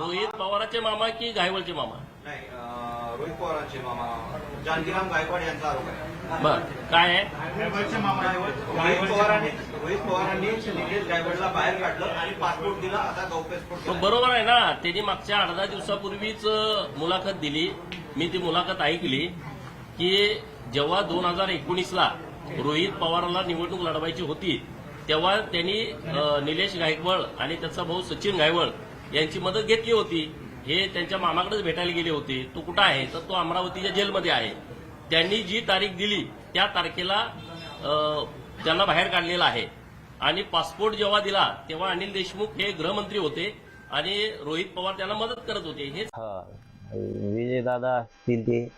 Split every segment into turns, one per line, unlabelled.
रोहित पवाराचे मामा की घायवळचे मामा?
नाही रोहित पवारांचे मामा. जानकीराम गायकवाड यांचा आरोप आहे.
बर काय आहे?
रोहित पवारांनी रोहित पवारांनी निलेश गायकवाडला बाहेर काढलं आणि पासपोर्ट दिला आता.
बरोबर आहे ना त्यांनी मागच्या दहा दिवसापूर्वीच अ, मुलाखत दिली. मी ती मुलाखत ऐकली की जेव्हा दोन हजार एकोणीसला रोहित पवारांना निवडणूक लढवायची होती तेव्हा त्यांनी अ, निलेश गायकवाड आणि त्याचा भाऊ सचिन गायकवाड यांची मदत घेतली होती. हे त्यांच्या मामाकडेच भेटायला गेले होते. तो कुठं आहे? तर तो अमरावतीच्या जेलमध्ये आहे. त्यांनी जी तारीख दिली त्या तारखेला त्यांना बाहेर काढलेला आहे. आणि पासपोर्ट जेव्हा दिला तेव्हा अनिल देशमुख हे गृहमंत्री होते आणि रोहित पवार त्यांना मदत करत होते. हे
विजय दादा असतील ते.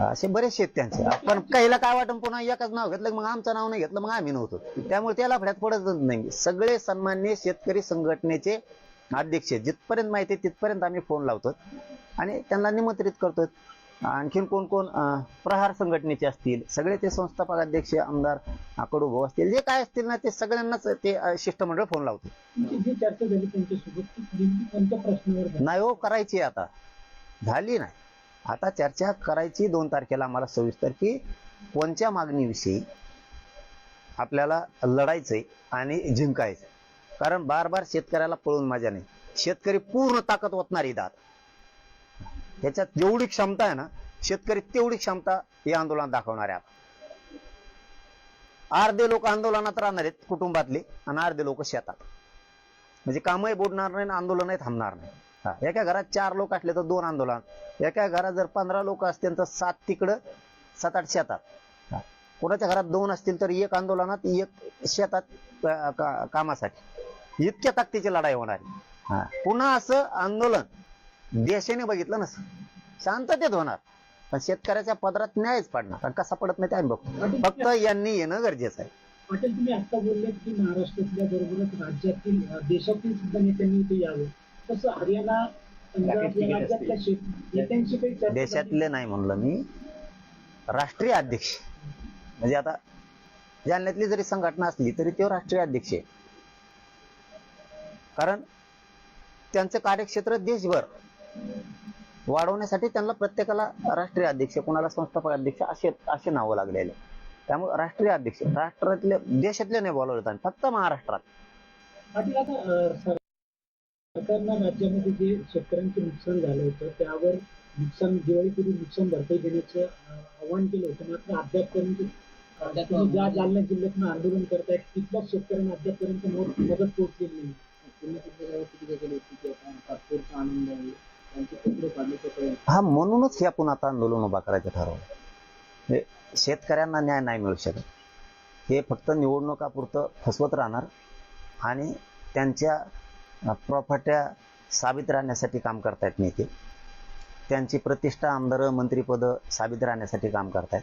असे बरेचसे आहेत त्यांचे. पण काहीला काय वाटून पुन्हा एकच नाव घेतलं मग आमचं नाव नाही घेतलं मग आम्ही नव्हतो. त्यामुळे त्याला फड्यात पडतच नाही. सगळे सन्मान्य शेतकरी संघटनेचे अध्यक्ष जिथपर्यंत माहिती आहे तिथपर्यंत आम्ही फोन लावतो आणि त्यांना निमंत्रित करतो आणखीन कोण कोण प्रहार संघटनेचे असतील सगळे ते संस्थापक अध्यक्ष आमदार कडू भाऊ असतील जे काय असतील ना ते सगळ्यांनाच ते शिष्टमंडळ फोन लावतो
तुमची जी चर्चा झाली त्यांच्यासोबत ती नेमकी कोणत्या प्रश्नावर झाली?
नाही हो करायची आता. झाली नाही. आता चर्चा करायची दोन तारखेला आम्हाला सविस्तर की कोणत्या मागणीविषयी आपल्याला लढायचंय आणि जिंकायचं कारण बार बार शेतकऱ्याला पळून मजा नाही. शेतकरी पूर्ण ताकद ओतणारी दात. ह्याच्यात जेवढी क्षमता आहे ना शेतकरी तेवढी क्षमता हे आंदोलन दाखवणार आहे अर्धे लोक आंदोलनात राहणार आहेत कुटुंबातले आणि अर्धे लोक शेतात. म्हणजे कामही बुडणार नाही आंदोलनही थांबणार नाही. हा, एका घरात चार लोक असले तर दोन आंदोलन. एका घरात जर पंधरा लोक असतील तर सात तिकडं सात आठ शेतात कोणाच्या घरात दोन असतील तर एक आंदोलनात एक शेतात का- कामासाठी. इतक्या ताकदीची लढाई होणार आहे. हा. पुन्हा असं आंदोलन देशाने बघितलं ना शांततेत होणार. पण शेतकऱ्याच्या पदरात न्यायच पडणार. आणि कसा पडत नाही ते आम्ही बघतो. फक्त यांनी येणं गरजेचं आहे.
पाटील तुम्ही आता बोलले की महाराष्ट्रातल्या बरोबरच राज्यातील देशातील सुद्धा नेत्यांनी इथे यावं. तसं हरियाणा?
देशातले नाही म्हणलं मी. राष्ट्रीय अध्यक्ष. म्हणजे आता जालन्यातली जरी संघटना असली तरी तो राष्ट्रीय अध्यक्ष आहे. कारण त्यांचं कार्यक्षेत्र देशभर वाढवण्यासाठी त्यांना प्रत्येकाला राष्ट्रीय अध्यक्ष कोणाला संस्थापक अध्यक्ष असे असे नावं लागलेले. त्यामुळे राष्ट्रीय अध्यक्ष राष्ट्रातले देशातले नाही बोलवले त्यांनी फक्त महाराष्ट्रात.
सरकारनं राज्यामध्ये जे शेतकऱ्यांचं नुकसान झालं होतं त्यावर नुकसान दिवाळीपूर्वी नुकसान भरपाई देण्याचं आवाहन केलं होतं मात्र अद्यापपर्यंत ज्या जालना जिल्ह्यातून आंदोलन करतायत तिथल्याच शेतकऱ्यांना अद्यापपर्यंत मदत पोहोचलेली नाही.
हा म्हणूनच हे आपण आता आंदोलन उभा करायचं ठरवलं. शेतकऱ्यांना न्याय नाही मिळू शकत. हे फक्त निवडणुकापुरतं फसवत राहणार आणि त्यांच्या प्रॉपर्ट्या साबित राहण्यासाठी काम करतायत नेते. त्यांची प्रतिष्ठा आमदार मंत्रीपद साबित राहण्यासाठी काम करतायत.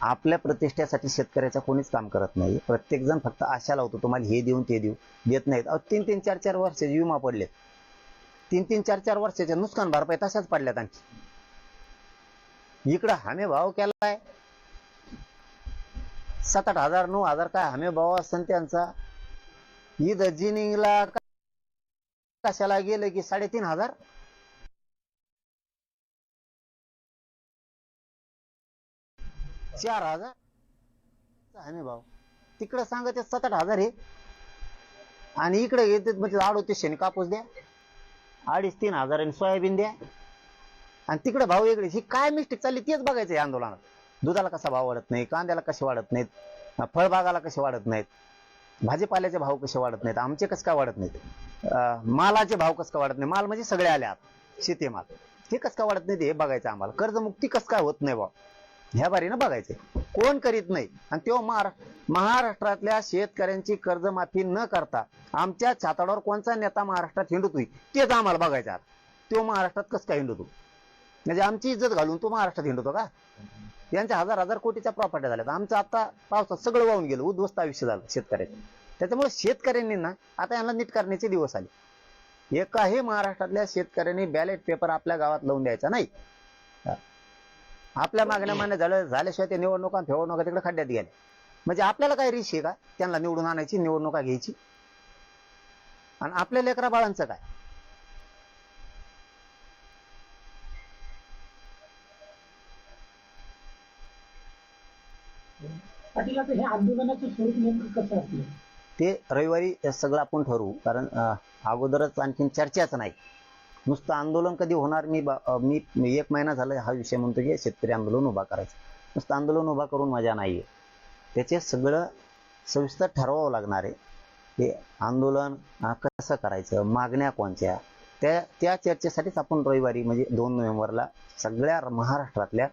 आपल्या प्रतिष्ठेसाठी शेतकऱ्याचं कोणीच काम करत नाही. प्रत्येक जण फक्त आशा लावतो तुम्हाला हे देऊन ते देऊ देत नाहीत. अहो, तीन तीन चार चार वर्षाचे विमा पडलेत. तीन तीन चार चार वर्षाच्या नुकसान भरपाई तशाच पडल्यात आणखी. इकडं हमी भाव केलाय. सात आठ हजार नऊ हजार काय हमी भाव असतात त्यांचा. ईद जिनिंगला कशाला गेलं की साडेतीन हजार? चार हजार? हमी भाव तिकडं सांगायचे सात आठ हजार आहे. आणि इकडे येते म्हणजे अडोतीसशे कापूस द्या. अडीच तीन हजार आणि सोयाबीन द्या. आणि तिकडे भाव वेगळे ही काय मिस्टेक चालली तेच बघायचं या आंदोलनात. दुधाला कसा भाव वाढत नाही कांद्याला कसे वाढत नाहीत फळबागाला कसे वाढत नाहीत भाजीपाल्याचे भाव कसे वाढत नाहीत आमचे कसं काय वाढत नाहीत? मालाचे भाव कसं काय वाढत नाही? माल म्हणजे सगळे आले आत शेतीमाल. हे कसं काय वाढत नाही हे बघायचं आम्हाला. कर्जमुक्ती कसं काय होत नाही बा ह्या बारीनं बघायचं. कोण करीत नाही. आणि तेव्हा मार महाराष्ट्रातल्या शेतकऱ्यांची कर्जमाफी न करता आमच्या छाताडावर कोणचा नेता महाराष्ट्रात हिंडतोय तेच आम्हाला बघायचा तो महाराष्ट्रात कसं काय हिंडतो? म्हणजे आमची इज्जत घालून तो महाराष्ट्रात हिंडतो का? यांच्या हजार हजार कोटीच्या प्रॉपर्ट्या झाल्यात. आमचं आता पावसात सगळं वाहून गेलं. उद्ध्वस्त आयुष्य झालं शेतकऱ्याचं. त्याच्यामुळे शेतकऱ्यांनी ना आता यांना नीट करण्याचे दिवस आले. एकाही महाराष्ट्रातल्या शेतकऱ्यांनी बॅलेट पेपर आपल्या गावात लावून द्यायचा नाही. आपल्या मागण्या मान्य झाल्या झाल्याशिवाय ते निवडणुका फेवडणुका तिकडे खड्ड्यात गेले म्हणजे आपल्याला काय रिश आहे का? त्यांना निवडून आणायची निवडणुका घ्यायची. आणि आपल्या लेकरा बाळांचं काय? ते रविवारी सगळं आपण ठरवू कारण अगोदरच आणखीन चर्चाच नाही. नुसतं आंदोलन कधी होणार मी बा- मी एक महिना झाला हा विषय म्हणतो की शेतकरी आंदोलन उभा करायचं. नुसतं आंदोलन उभा करून मजा नाहीये. त्याचे सगळं सविस्तर ठरवावं लागणार आहे ते आंदोलन कसं करायचं मागण्या कोणत्या? त्या त्या चर्चेसाठीच आपण रविवारी म्हणजे दोन नोव्हेंबरला सगळ्या महाराष्ट्रातल्या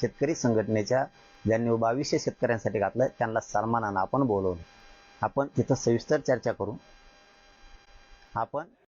शेतकरी संघटनेच्या ज्यांनी बावीसशे शेतकऱ्यांसाठी घातलं त्यांना सन्मानानं आपण बोलवलं. आपण तिथं सविस्तर चर्चा करू. आपण